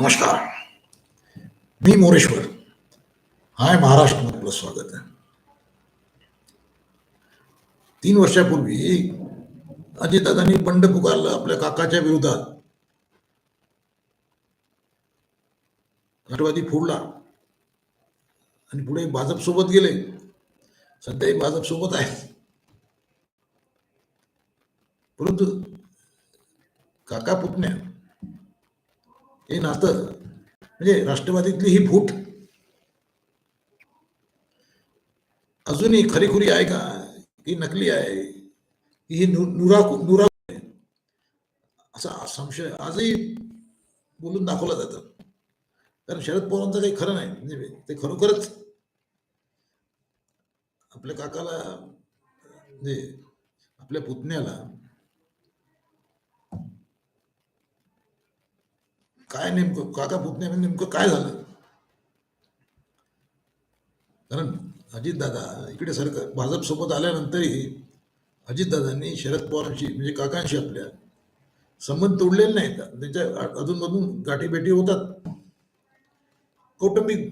नमस्कार. मी मोरेश्वर. हाय महाराष्ट्रमध्ये आपलं स्वागत आहे. तीन वर्षापूर्वी अजितदादांनी बंड पुकारलं आपल्या काकाच्या विरोधात राष्ट्रवादी फोडला. आणि पुढे भाजप सोबत गेले. सध्याही भाजप सोबत आहे. परंतु काका पुतण्या हे नातं. म्हणजे राष्ट्रवादीतली ही फूट. अजूनही खरीखुरी आहे का? ही नकली आहे. की ही नुरा नुरा आहे? असा संशय आजही बोलून दाखवला जातं. कारण शरद पवारांचं काही खरं नाही. म्हणजे ते खरोखरच आपल्या काकाला म्हणजे आपल्या पुतण्याला काय नेमकं काका पुतण्या म्हणजे नेमकं काय झालं? कारण अजितदादा इकडे सरकार भाजप सोबत आल्यानंतरही अजितदादांनी शरद पवारांशी म्हणजे काकांशी आपल्या संबंध तोडलेले नाहीत. त्यांच्या अधूनमधून गाठीभेटी होतात. कौटुंबिक.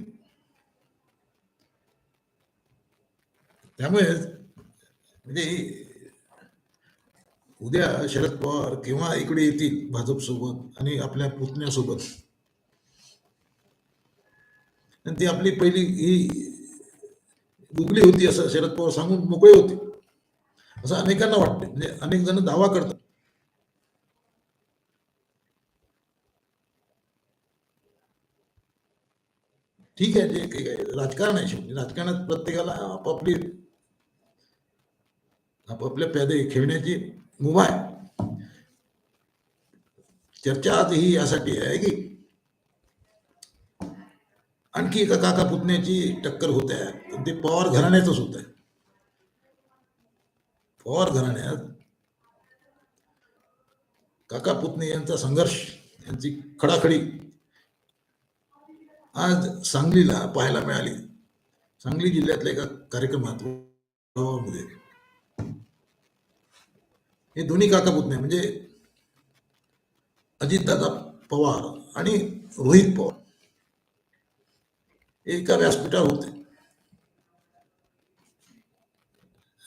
त्यामुळे म्हणजे उद्या शरद पवार केव्हा इकडे येतील भाजप सोबत आणि आपल्या पुतण्यासोबत. आणि ती आपली पहिली ही गुगली होती असं शरद पवार सांगून मोकळे होते. असं अनेकांना वाटते. म्हणजे अनेक जण दावा करतात. ठीक आहे जे काही राजकारण आहे शेवटी. राजकारणात प्रत्येकाला आपापली आपापल्या प्यादे खेळण्याची मुभा आहे चर्चा आज ही यासाठी आहे की आणखी एका काका पुतण्याची टक्कर होत आहे. पण ते पवार घराण्याचंच होत आहे. पवार घराण्यात काका पुतणे यांचा संघर्ष यांची खडाखडी आज सांगलीला पाहायला मिळाली. सांगली जिल्ह्यातल्या एका कार्यक्रमात. गावामध्ये हे दोन्ही काका पुतणे म्हणजे अजितदादा पवार आणि रोहित पवार. एका व्यासपीठावर होते.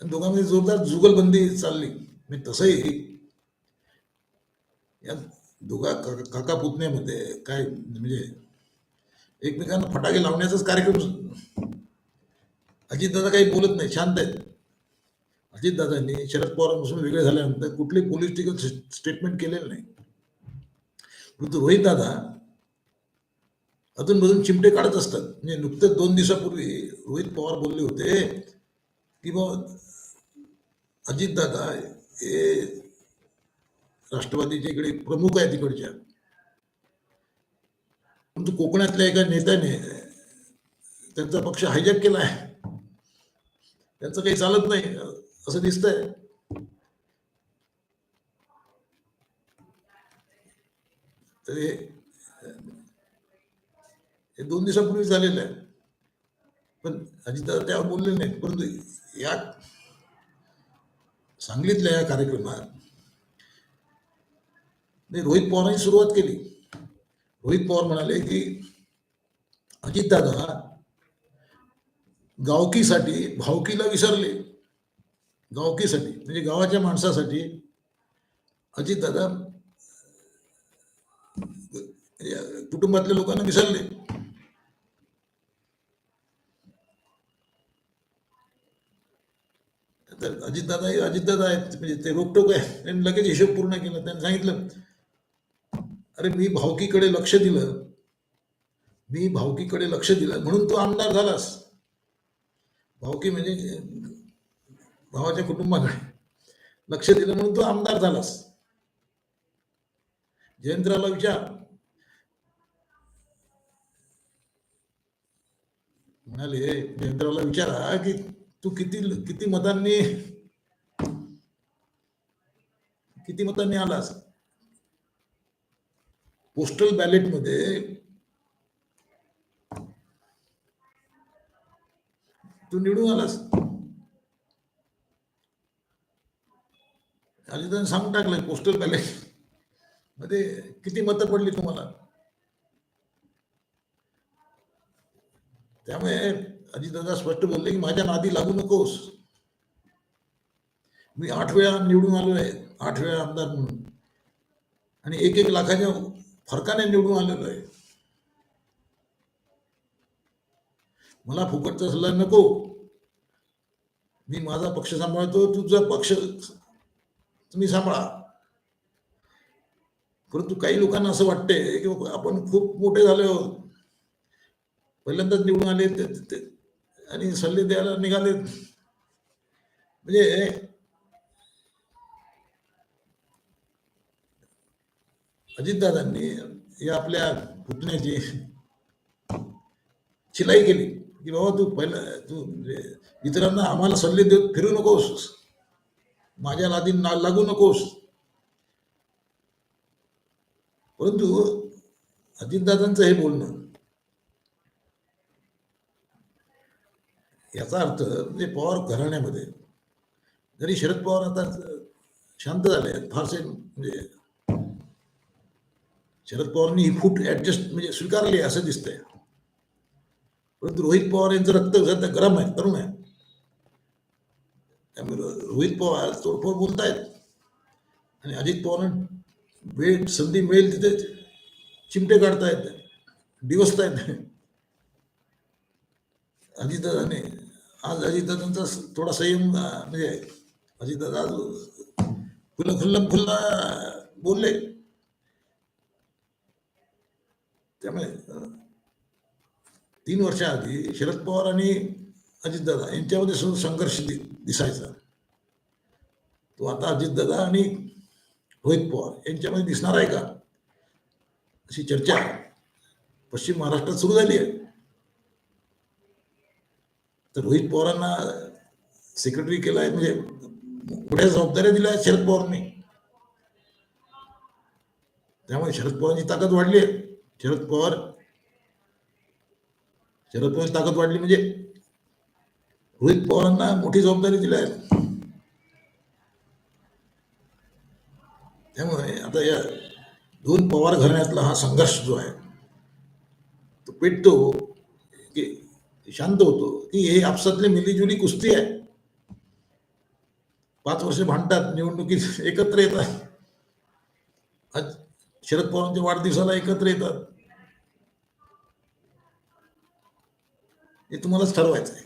आणि दोघांमध्ये जोरदार जुगलबंदी चालली. म्हणजे तसंही या दोघा काका काका पुतण्यामध्ये काय म्हणजे एकमेकांना फटाके लावण्याचाच कार्यक्रम अजितदादा काही बोलत नाही शांत आहेत. अजितदादांनी शरद पवारांपासून वेगळे झाल्यानंतर कुठली पॉलिटिकल स्टेटमेंट केलेलं नाही. परंतु रोहित दादा अधूनमधून चिमटे काढत असतात. म्हणजे नुकतेच दोन दिवसापूर्वी रोहित पवार बोलले होते की बा अजितदादा हे राष्ट्रवादीच्या इकडे प्रमुख आहे तिकडच्या परंतु कोकणातल्या एका नेत्याने त्यांचा पक्ष हायजॅक केला आहे. त्यांचं काही चालत नाही. असं दिसतंय तर हे दोन दिवसापूर्वी झालेलं आहे पण अजितदादा त्यावर बोलले नाहीत परंतु या सांगलीतल्या या कार्यक्रमात नाही, रोहित पवारांनी सुरुवात केली रोहित पवार म्हणाले की अजितदादा गावकीसाठी भावकीला विसरले गावकीसाठी म्हणजे गावाच्या माणसासाठी अजितदादा दादा म्हणजे कुटुंबातल्या लोकांना विसरले. तर अजितदादा अजितदादा आहेत म्हणजे ते रोकटोक आहे. त्यांनी लगेच हिशोब पूर्ण केला त्यांनी सांगितलं अरे मी भावकीकडे लक्ष दिलं. मी भावकीकडे लक्ष दिलं. म्हणून तू आमदार झालास. भावकी म्हणजे भावाच्या कुटुंबाकडे. लक्ष दिलं म्हणून तू आमदार झालास. जयंतरावला विचार. म्हणाले जयंतरावला विचारा की तू किती किती मतांनी किती मतांनी आलास? पोस्टल बॅलेटमध्ये तू निवडून आलास. अजिताने सांगून टाकलंय पोस्टल बॅलेटमध्ये किती मतं पडली तुम्हाला? त्यामुळे अजितदादा स्पष्ट बोलले की माझ्या नादी लागू नकोस. मी आठ वेळा निवडून आलो आहे आठ वेळा आमदार म्हणून. आणि एक एक लाखाच्या फरकाने निवडून आलेलो आहे. मला फुकटचा सल्ला नको. मी माझा पक्ष सांभाळतो तुझा पक्ष तुम्ही सांभाळा. परंतु काही लोकांना असं वाटतंय की आपण खूप मोठे झाले आहोत. पहिल्यांदाच निवडून आले ते- आणि सल्ले द्यायला निघाले म्हणजे अजितदादांनी या आपल्या पुतण्याची शिलाई केली की बाबा तू पहिला तू म्हणजे इतरांना आम्हाला सल्ले देत फिरू नकोस. माझ्या नादी ना लागू नकोस. परंतु अजितदादांचं हे बोलणं याचा अर्थ म्हणजे पवार घराण्यामध्ये जरी शरद पवार आता शांत झाले फारसे म्हणजे शरद पवारनी ही फूट ऍडजस्ट म्हणजे स्वीकारली असं दिसतंय. परंतु रोहित पवार यांचं रक्त गरम आहे तरुण आहे. त्यामुळे रोहित पवार तोडफोड बोलतायत. आणि अजित पवार वेळ संधी मिळेल तिथे चिमटे काढतायत दिवसतायत अजितदादाने आज अजितदादांचा थोडा संयम म्हणजे अजितदादा आज खुल्ला खुल्ला खुल्ला बोलले. त्यामुळे तीन वर्षाआधी शरद पवार आणि अजितदादा यांच्यामध्ये सुद्धा संघर्ष दि- दिसायचा. तो आता अजितदादा आणि रोहित पवार यांच्यामध्ये दिसणार आहे का? अशी चर्चा पश्चिम महाराष्ट्रात सुरू झाली आहे. तर रोहित पवारांना सेक्रेटरी केलं आहे म्हणजे मोठ्या जबाबदाऱ्या दिल्या आहेत शरद पवारांनी. त्यामुळे शरद पवारांची ताकद वाढली आहे. शरद पवार शरद पवारांची ताकद वाढली म्हणजे रोहित पवारांना मोठी जबाबदारी दिली आहे. त्यामुळे आता या दोन पवार घराण्यातला हा संघर्ष जो आहे तो पेटतो की शांत होतो की हे आपसातली मिलीजुली कुस्ती आहे. पाच वर्ष भांडतात निवडणुकीत एकत्र येतात. आज शरद पवारांच्या वाढदिवसाला एकत्र येतात. हे तुम्हालाच ठरवायचं आहे